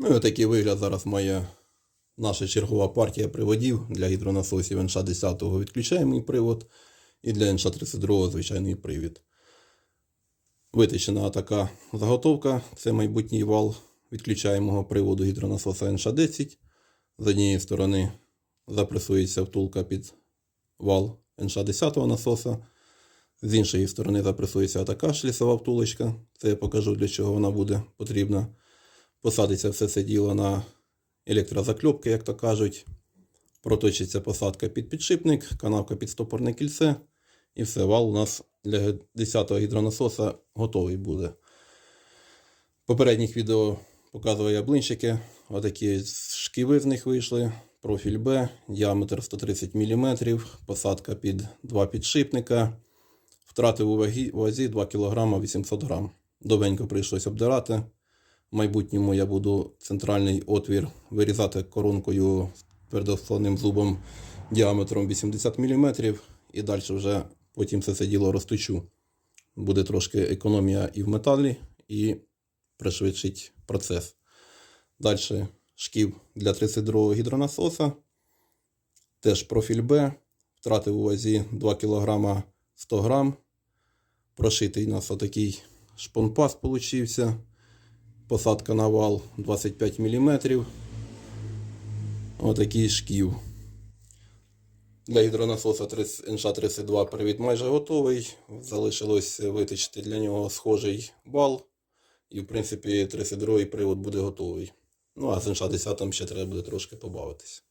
Ну і отакий вигляд зараз має наша чергова партія приводів для гідронасосів НШ-10 відключаємий привод і для НШ-32 звичайний привід. Витичена така заготовка. Це майбутній вал відключаємого приводу гідронасоса НШ-10. З однієї сторони запресується втулка під вал НШ-10 насоса. З іншої сторони запресується така шлісова втулочка. Це я покажу, для чого вона буде потрібна. Посадиться все це діло на електрозакльопки, як то кажуть. Проточиться посадка під підшипник, канавка під стопорне кільце. І все, вал у нас для 10-го гідронасоса готовий буде. В попередніх відео показував я блинчики. Отакі шківи з них вийшли. Профіль Б, діаметр 130 мм, посадка під два підшипника. Втрати у вазі 2 кг 800 г. Довенько прийшлось обдирати. В майбутньому я буду центральний отвір вирізати коронкою з твердоскладним зубом діаметром 80 мм. І далі вже потім все це діло розточу. Буде трошки економія і в металі, і пришвидшить процес. Далі шків для 32 гідронасоса. Теж профіль Б. Втратив у вазі 2 кг 100 г. Прошитий у нас отакий шпонпас получився. Посадка на вал 25 мм. Отакий шків. Для гідронасоса НШ-32 привід майже готовий. Залишилось витичити для нього схожий бал. І, в принципі, 32 привод буде готовий. Ну, а з НШ-10 ще треба буде трошки побавитись.